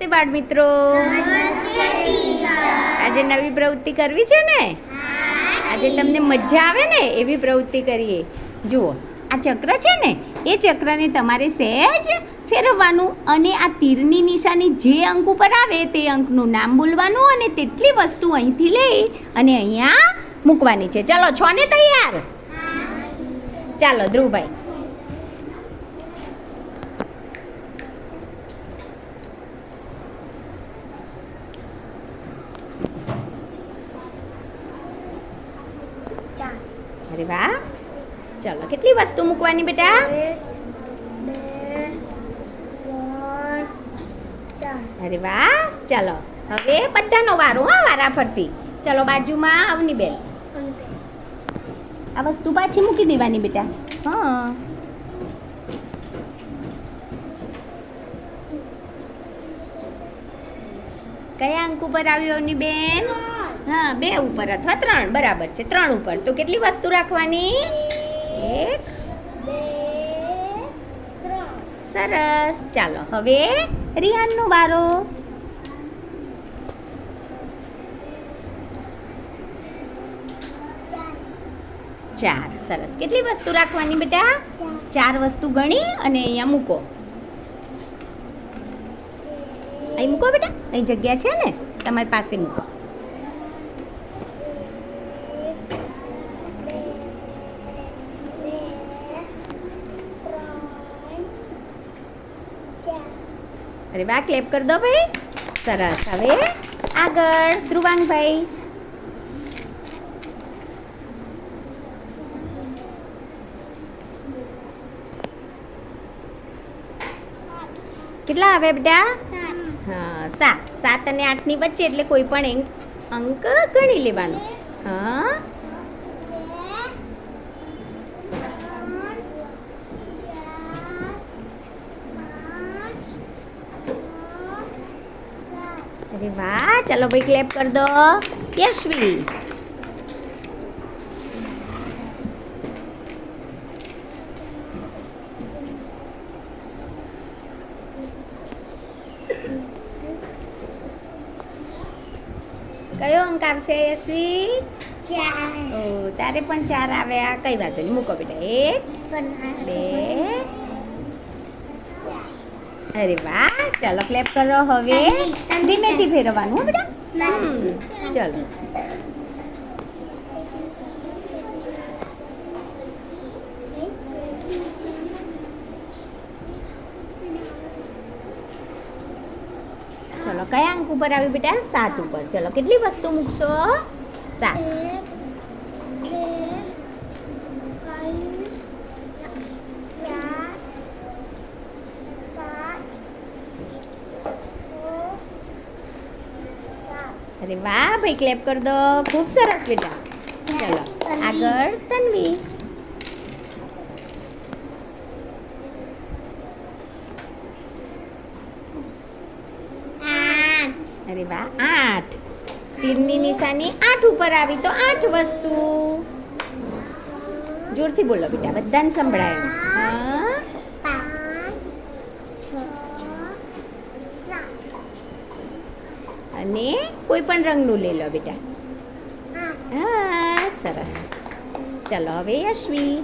તે બાળ મિત્રો આજે નવી પ્રવૃત્તિ કરવી છે ને? આજે તમને મજા આવે ને એવી પ્રવૃત્તિ કરીએ. જુઓ, આ ચક્ર છે ને, એ ચક્રને તમારે સહેજ ફેરવવાનું અને આ તીરની નિશાની જે અંક ઉપર આવે તે અંકનું નામ બોલવાનું અને તેટલી વસ્તુ અહીંથી લઈ અને અહીંયા મૂકવાની છે. ચાલો, છો ને તૈયાર? ચાલો, ધ્રુવભાઈ. અરે વાહ. ચાલો, કેટલી વસ્તુ મૂકવાની બેટા? અરે વાહ. ચાલો, હવે બધાનો વારો, હા વારા ફરતી ચાલો, બાજુમાં અવની બેન. આ વસ્તુ પાછી મૂકી દેવાની બેટા. હા. કયા અંક ઉપર આવ્યો અવની બેન? હા, બે ઉપર અથવા ત્રણ, બરાબર છે. ત્રણ ઉપર. તો કેટલી વસ્તુ રાખવાની? એક, સરસ. ચાલો, હવે રિહાનનો વારો. ચાર. સરસ. કેટલી વસ્તુ રાખવાની બેટા? ચાર વસ્તુ ગણી અને અહીંયા મૂકો. અહીં મૂકો બેટા. અહીં જગ્યા છે ને? તમારી પાસે મૂકો. અરે વાહ ક્લેપ કરી દો ભાઈ. સરસ. હવે આગળ, ધ્રુવાંગભાઈ. કેટલા આવે બેટા? હા, સાત. સાત અને આઠની વચ્ચે એટલે કોઈ પણ અંક અંક ગણી લેવાનો. હા. અરે વાહ ચાલો ભાઈ ક્લેપ કરી દો યશવી કયો અંક આવશે યશવી ઓ તારે પણ ચાર આવે. આ કઈ વાંધો નહીં મૂકો બેટા. એક બે અરે વાહ ચાલો ક્લેપ કરો હવે. ધીમેથી ફેરવવાનું હો બેટા. ચાલો. ચલો કયા અંક ઉપર આવ્યું બેટા? સાત ઉપર. ચલો કેટલી વસ્તુ મૂકશો? સાત. અરે વાહ, ભાઈ ક્લેપ કર દો. ખૂબ સરસ બેટા. ચલો, આગળ તન્વી. અરે વાહ, આઠ. તીરની નિશાની આઠ ઉપર આવી, તો આઠ વસ્તુ. જોરથી બોલો બેટા, બધાને સંભળાય. હા. અને કોઈ પણ રંગનું લઈ લો બેટા. હા. સરસ. ચલો હવે યશવી.